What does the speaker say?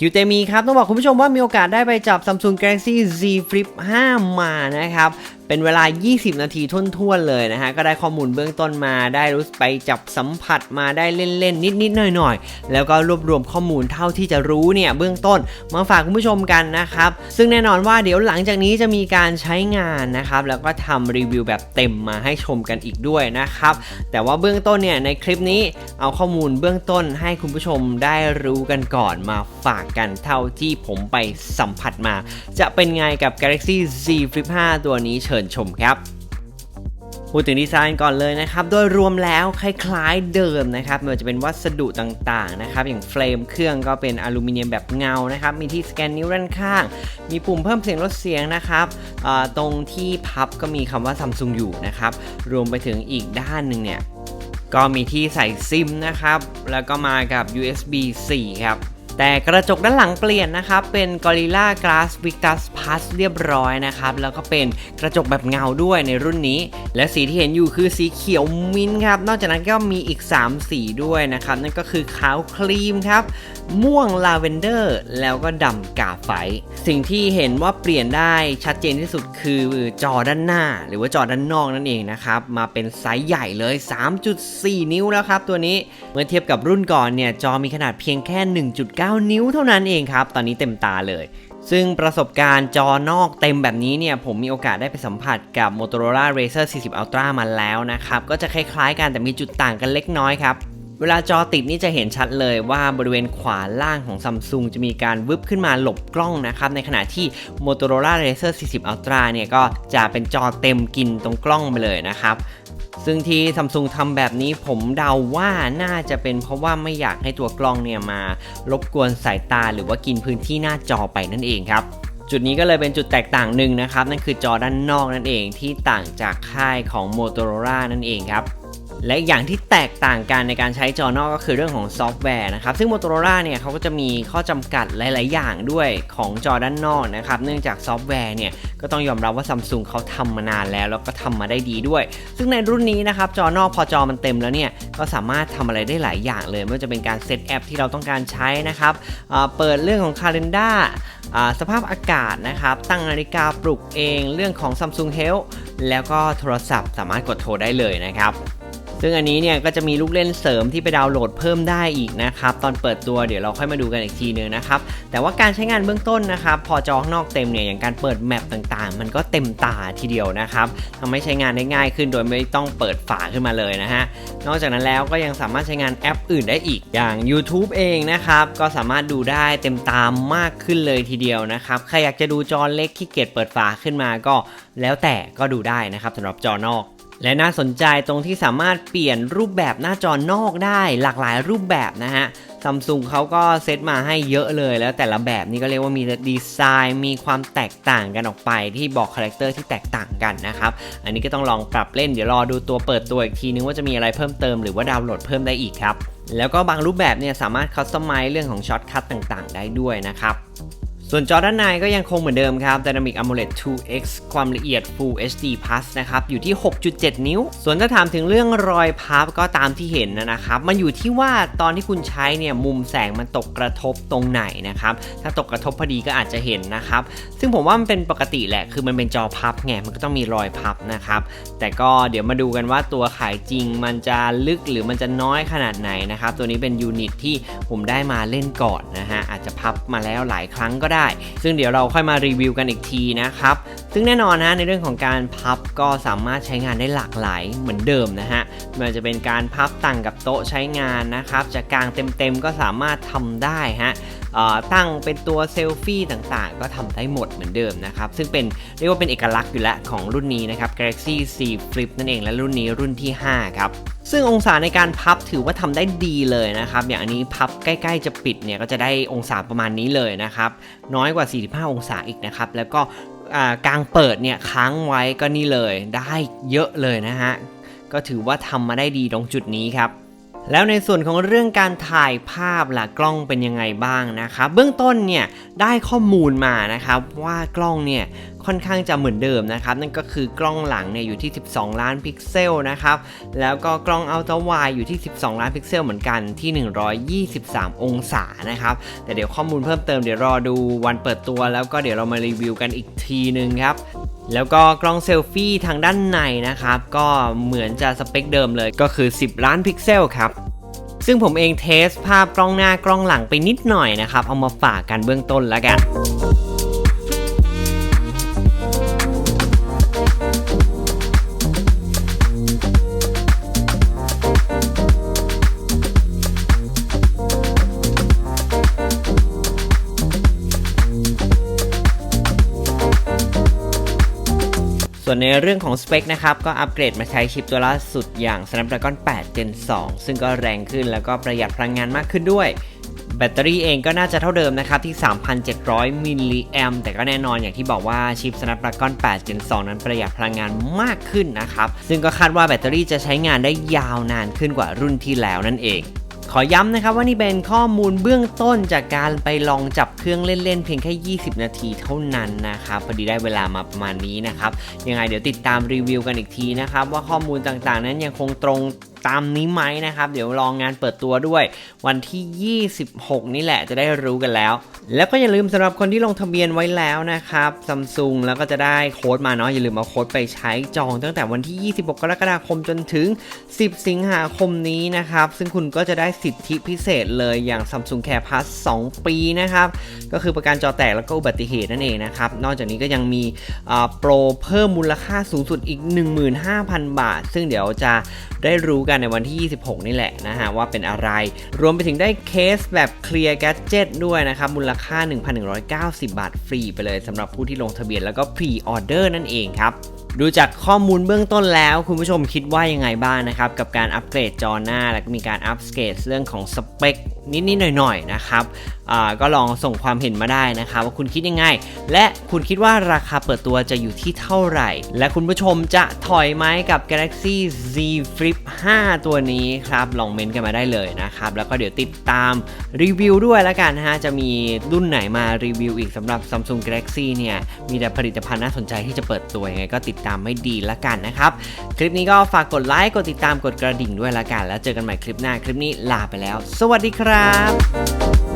คิวเตมีครับ ต้องบอกคุณผู้ชมว่ามีโอกาสได้ไปจับ Samsung Galaxy Z Flip 5 มานะครับ เป็นเวลา 20 นาทีทุ่นๆเลยนะฮะ ก็ได้ข้อมูลเบื้องต้นมา ได้รู้ไปจับสัมผัสมาได้เล่นๆ นิดๆ หน่อยๆ แล้วก็รวบรวมข้อมูลเท่าที่จะรู้เนี่ยเบื้องต้นมาฝากคุณผู้ชมกันนะครับ ซึ่งแน่นอนว่าเดี๋ยวหลังจากนี้จะมีการใช้งานนะครับ แล้วก็ทำรีวิวแบบเต็มมาให้ชมกันอีกด้วยนะครับ แต่ว่าเบื้องต้นเนี่ยในคลิปนี้เอาข้อมูลเบื้องต้นให้คุณผู้ชมได้รู้กันก่อนมาฝากกันเท่าที่ผมไปสัมผัสมา จะเป็นไงกับ Galaxy Z Flip 5 ตัวนี้เชิญชมครับพูดถึงดีไซน์ก่อนเลยนะครับ โดยรวมแล้วคล้ายๆเดิมนะครับไม่ว่าจะเป็นวัสดุต่างๆนะครับ อย่างเฟรมเครื่องก็เป็นอลูมิเนียมแบบเงานะครับ มีที่สแกนนิ้วด้านข้าง มีปุ่มเพิ่มเสียงลดเสียงนะครับ ตรงที่พับก็มีคำว่า Samsung อยู่นะครับ รวมไปถึงอีกด้านหนึ่งเนี่ย ก็มีที่ใส่ซิมนะครับ แล้วก็มากับ USB 4 ครับ แต่กระจกด้านหลังเปลี่ยนนะครับ เป็น Gorilla Glass Victus Plus เรียบร้อยนะครับ แล้วก็เป็นกระจกแบบเงาด้วยในรุ่นนี้ และสีที่เห็นอยู่คือสีเขียวมิ้นท์ครับ นอกจากนั้นก็มีอีก 3 สีด้วยนะครับ นั่นก็คือขาวครีมครับ ม่วงลาเวนเดอร์ แล้วก็ดำกาไฟ สิ่งที่เห็นว่าเปลี่ยนได้ชัดเจนที่สุดคือจอด้านหน้า หรือว่าจอด้านนอกนั่นเองนะครับ มาเป็นไซส์ใหญ่เลย 3.4 นิ้วแล้วครับตัวนี้ เมื่อเทียบกับรุ่นก่อนเนี่ยจอมีขนาดเพียงแค่ 1.9นิ้วเท่านั้นเองครับ ตอนนี้เต็มตาเลย ซึ่งประสบการณ์จอนอกเต็มแบบนี้เนี่ย ผมมีโอกาสได้ไปสัมผัสกับ Motorola Razr 40 Ultra มาแล้วนะครับ ก็จะคล้ายๆกันแต่มีจุดต่างกันเล็กน้อยครับเวลาจอติดนี่จะเห็นชัดเลยว่าบริเวณขวาล่างของซัมซุงจะมีการวึบขึ้นมาหลบกล้องนะครับในขณะที่ Motorola Razr 40 Ultra เนี่ยก็จะเป็นจอเต็มกินตรงกล้องไปเลยนะครับ ซึ่งที่ซัมซุงทำแบบนี้ผมเดาว่าน่าจะเป็นเพราะว่าไม่อยากให้ตัวกล้องเนี่ยมารบกวนสายตาหรือว่ากินพื้นที่หน้าจอไปนั่นเองครับจุดนี้ก็เลยเป็นจุดแตกต่างหนึ่งนะครับ นั่นคือจอด้านนอกนั่นเองที่ต่างจากค่ายของ Motorola นั่นเองครับ และอย่างที่แตกต่างกันในการใช้จอนอกก็คือเรื่องของซอฟต์แวร์นะครับ ซึ่ง Motorola เนี่ยเขาก็จะมีข้อจำกัดหลาย ๆ อย่างด้วยของจอด้านนอกนะครับ เนื่องจากซอฟต์แวร์เนี่ยก็ต้องยอมรับว่า Samsung เขาทำมานานแล้ว แล้วก็ทำมาได้ดีด้วย ซึ่งในรุ่นนี้นะครับจอนอกพอจอมันเต็มแล้วเนี่ยก็สามารถทำอะไรได้หลายอย่างเลยไม่ว่าจะเป็นการเซตแอปที่เราต้องการใช้นะครับเปิดเรื่องของ Calendar สภาพอากาศนะครับ ตั้งนาฬิกาปลุกเอง เรื่องของ Samsung Health แล้วก็โทรศัพท์สามารถกดโทรได้เลยนะครับ ซึ่งอันนี้เนี่ยก็จะมีลูกเล่นเสริมที่ไปดาวน์โหลดเพิ่มได้อีกนะครับ ตอนเปิดตัวเดี๋ยวเราค่อยมาดูกันอีกทีนึงนะครับ แต่ว่าการใช้งานเบื้องต้นนะครับ พอจอข้างนอกเต็มเนี่ยอย่างการเปิดแมปต่างๆ มันก็เต็มตาทีเดียวนะครับทำให้ใช้งานได้ง่ายขึ้นโดยไม่ต้องเปิดฝาขึ้นมาเลยนะฮะ นอกจากนั้นแล้วก็ยังสามารถใช้งานแอปอื่นได้อีกอย่าง YouTube เองนะครับ ก็สามารถดูได้เต็มตามมากขึ้นเลยทีเดียวนะครับ ใครอยากจะดูจอเล็กขี้เกียจเปิดฝาขึ้นมาก็แล้วแต่ก็ดูได้นะครับสำหรับจอนอก และน่าสนใจตรงที่สามารถเปลี่ยนรูปแบบหน้าจอนอกได้หลากหลายรูปแบบนะฮะซัมซุงเขาก็เซตมาให้เยอะเลย แล้วแต่ละแบบนี่ก็เรียกว่ามีดีไซน์มีความแตกต่างกันออกไป ที่บอกคาแรคเตอร์ที่แตกต่างกันนะครับ อันนี้ก็ต้องลองปรับเล่นเดี๋ยวรอดูตัวเปิดตัวอีกทีนึงว่าจะมีอะไรเพิ่มเติมหรือว่าดาวน์โหลดเพิ่มได้อีกครับ แล้วก็บางรูปแบบเนี่ยสามารถคัสตอมไมซ์เรื่องของช็อตคัทต่างๆ ได้ด้วยนะครับ ส่วนจอด้านในก็ยังคงเหมือนเดิมครับ Dynamic AMOLED 2X ความละเอียด Full HD Plus นะครับ อยู่ที่ 6.7 นิ้ว ส่วนถ้าถามถึงเรื่องรอยพับก็ตามที่เห็นนะครับ มันอยู่ที่ว่าตอนที่คุณใช้เนี่ยมุมแสงมันตกกระทบตรงไหนนะครับ ถ้าตกกระทบพอดีก็อาจจะเห็นนะครับ ซึ่งผมว่ามันเป็นปกติแหละ คือมันเป็นจอพับไง มันก็ต้องมีรอยพับนะครับ แต่ก็เดี๋ยวมาดูกันว่าตัวขายจริงมันจะลึกหรือมันจะน้อยขนาดไหนนะครับ ตัวนี้เป็นยูนิตที่ผมได้มาเล่นก่อนนะฮะ อาจจะพับมาแล้วหลายครั้งก็ได้ซึ่งเดี๋ยวเราค่อยมารีวิวกันอีกทีนะครับ ซึ่งแน่นอนนะในเรื่องของการพับก็สามารถใช้งานได้หลากหลายเหมือนเดิมนะฮะไม่ว่าจะเป็นการพับตั้งกับโต๊ะใช้งานนะครับจะกางเต็มๆก็สามารถทำได้ฮะตั้งเป็นตัวเซลฟี่ต่างๆ ก็ทำได้หมดเหมือนเดิมนะครับ ซึ่งเป็นเรียกว่าเป็นเอกลักษณ์อยู่แล้วของรุ่นนี้นะครับ Galaxy Z Flip นั่นเองและรุ่นนี้รุ่นที่ 5 ครับ ซึ่งองศาในการพับถือว่าทำได้ดีเลยนะครับ อย่างอันนี้พับใกล้ๆจะปิดเนี่ยก็จะได้องศาประมาณนี้เลยนะครับ น้อยกว่า 45 องศาอีกนะครับ แล้วก็กลางเปิดเนี่ยค้างไว้ก็นี่เลยได้เยอะเลยนะฮะ ก็ถือว่าทำมาได้ดีตรงจุดนี้ครับ แล้วในส่วนของเรื่องการถ่ายภาพล่ะกล้องเป็นยังไงบ้างนะครับเบื้องต้นเนี่ยได้ข้อมูลมานะครับว่ากล้องเนี่ยค่อนข้างจะเหมือนเดิมนะครับ นั่นก็คือกล้องหลังเนี่ยอยู่ที่ 12 ล้านพิกเซลนะครับแล้วก็กล้องอัลตร้าไวอยู่ที่ 12 ล้านพิกเซลเหมือนกันที่ 123 องศานะครับแต่เดี๋ยวข้อมูลเพิ่มเติมเดี๋ยวรอดูวันเปิดตัว แล้วก็เดี๋ยวเรามารีวิวกันอีกทีนึงครับ แล้วก็กล้องเซลฟี่ทางด้านในนะครับ ก็เหมือนจะสเปคเดิมเลยก็คือ 10 ล้านพิกเซลครับซึ่งผมเองเทสภาพกล้องหน้ากล้องหลังไปนิดหน่อยนะครับ เอามาฝากกันเบื้องต้นแล้วกัน ส่วนในเรื่องของสเปคนะครับ ก็อัปเกรดมาใช้ชิปตัวล่าสุดอย่าง Snapdragon 8 Gen 2 ซึ่งก็แรงขึ้นแล้วก็ประหยัดพลังงานมากขึ้นด้วยแบตเตอรี่เองก็น่าจะเท่าเดิมนะครับที่ 3,700 มิลลิแอมแต่ก็แน่นอนอย่างที่บอกว่าชิป Snapdragon 8 Gen 2 นั้นประหยัดพลังงานมากขึ้นนะครับ ซึ่งก็คาดว่าแบตเตอรี่จะใช้งานได้ยาวนานขึ้นกว่ารุ่นที่แล้วนั่นเอง ขอย้ำนะครับว่านี่เป็นข้อมูลเบื้องต้นจากการไปลองจับเครื่องเล่นๆเพียงแค่ 20 นาทีเท่านั้นนะครับพอดีได้เวลามาประมาณนี้นะครับยังไงเดี๋ยวติดตามรีวิวกันอีกทีนะครับว่าข้อมูลต่างๆ นั้นยังคงตรง ตามนี้ไหมนะครับ เดี๋ยวลองงานเปิดตัวด้วย วันที่ 26 นี่แหละจะได้รู้กันแล้ว แล้วก็อย่าลืมสำหรับคนที่ลงทะเบียนไว้แล้วนะครับซัมซุงแล้วก็จะได้โค้ดมาเนาะอย่าลืมเอาโค้ดไปใช้จองตั้งแต่วันที่ 26 กรกฎาคมจนถึง 10 สิงหาคมนี้นะครับ ซึ่งคุณก็จะได้สิทธิพิเศษเลยอย่าง Samsung Care Plus 2 ปีนะครับก็คือประกันจอแตกแล้วก็อุบัติเหตุนั่นเองนะครับนอกจากนี้ก็ยังมีโปรเพิ่มมูลค่าสูงสุดอีก 15,000 บาท ซึ่งเดี๋ยวจะได้รู้กันในวันที่ 26 นี่แหละนะฮะว่าเป็นอะไร รวมไปถึงได้เคสแบบเคลียร์แกจเจ็ตด้วยนะครับ มูลค่า 1,190 บาทฟรีไปเลยสำหรับผู้ที่ลงทะเบียนแล้วก็พรีออเดอร์นั่นเองครับดูจากข้อมูลเบื้องต้นแล้ว คุณผู้ชมคิดว่ายังไงบ้างนะครับ กับการอัปเกรดจอหน้า และก็มีการอัปเกรดเรื่องของสเปค นิดๆหน่อยๆนะครับก็ลองส่งความเห็นมาได้นะครับว่าคุณคิดยังไง และคุณคิดว่าราคาเปิดตัวจะอยู่ที่เท่าไหร่ และคุณผู้ชมจะถอยไหมกับ Galaxy Z Flip 5 ตัวนี้ครับ ลองเมนต์กันมาได้เลยนะครับ แล้วก็เดี๋ยวติดตามรีวิวด้วยแล้วกันนะฮะ จะมีรุ่นไหนมารีวิวอีกสำหรับ Samsung Galaxy เนี่ย มีแต่ผลิตภัณฑ์น่าสนใจที่จะเปิดตัวยังไงก็ติดตามไม่ดีแล้วกันนะครับ คลิปนี้ก็ฝากกดไลค์กดติดตามกดกระดิ่งด้วยละกัน แล้วเจอกันใหม่คลิปหน้าคลิปนี้ลาไปแล้ว สวัสดีครับครับ